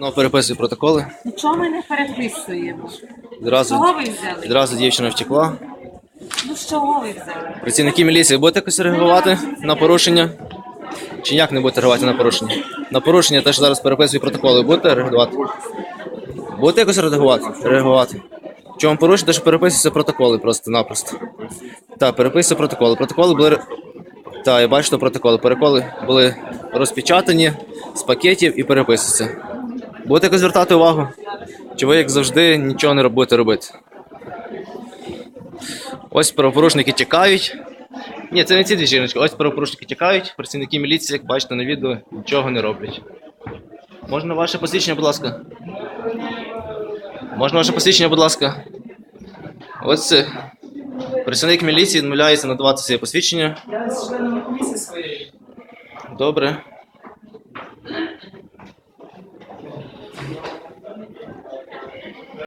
Ну, переписую протоколи. Нічого ми не переписуємо. Зразу, Чого ви взяли? зразу дівчина втекла. Ну з чого ви взяли? Працівники міліції будете якось реагувати на порушення? Чи ніяк не будете реагувати на порушення? На порушення теж зараз переписую протоколи. Будете реагувати? Будете якось реагувати? Реагувати. Чому порушення, що переписуються протоколи просто-напросто. Так, переписуються протоколи. Протоколи були. Так, я бачу, що протоколи. Переколи були розпечатані з пакетів і переписуються. Будете якось звертати увагу? Чи ви, як завжди, нічого не будете робити? Ось правопорушники тікають. Ні, це не ці дві жіночки. Ось правопорушники тікають. Працівники міліції, як бачите на відео, нічого не роблять. Можна ваше посвідчення, будь ласка? Можна ваше посвідчення, будь ласка? Ось це. Працівник міліції відмовляється надавати своє посвідчення. Я з комісії своєї. Добре.